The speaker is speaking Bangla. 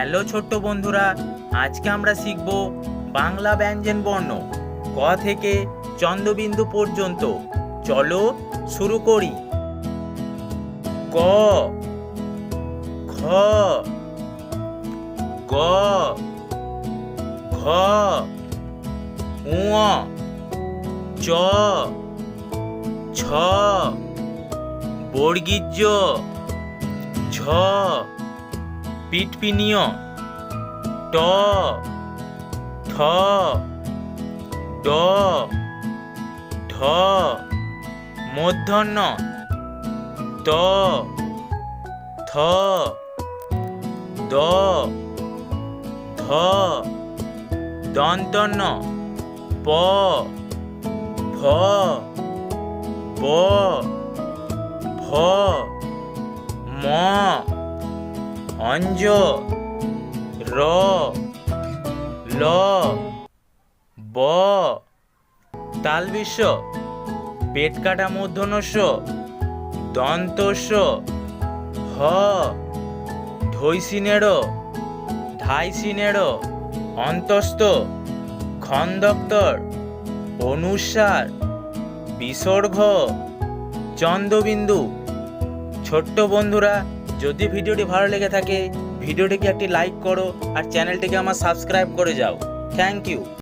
হ্যালো ছোট্ট বন্ধুরা, আজকে আমরা শিখব বাংলা ব্যঞ্জন বর্ণ। ক থেকে চন্দ্রবিন্দু পর্যন্ত। চলো শুরু করি। ক খ গ, ঘ উঁ চ ছ বর্গীর্য ঝ পিটপিনিয় ট। ঠ ড। ঢ। মূর্ধন্য ত থ। দ। ধ। দন্তন্য। প। ফ ব। ভ। ম। অঞ্জ, র, ল, ব তালবিশ্ব পেট কাটা মূর্ধনস্য দন্তস্য হ ঢৈসিনেড় ধাইসিনেড় অন্তস্থ খন্দক্তর অনুসার, বিসর্গ, চন্দ্রবিন্দু, ছোট্ট বন্ধুরা যদি ভিডিওটি ভালো লেগে থাকে, ভিডিওটিকে একটি লাইক করো আর চ্যানেলটিকে আমার সাবস্ক্রাইব করে যাও। Thank you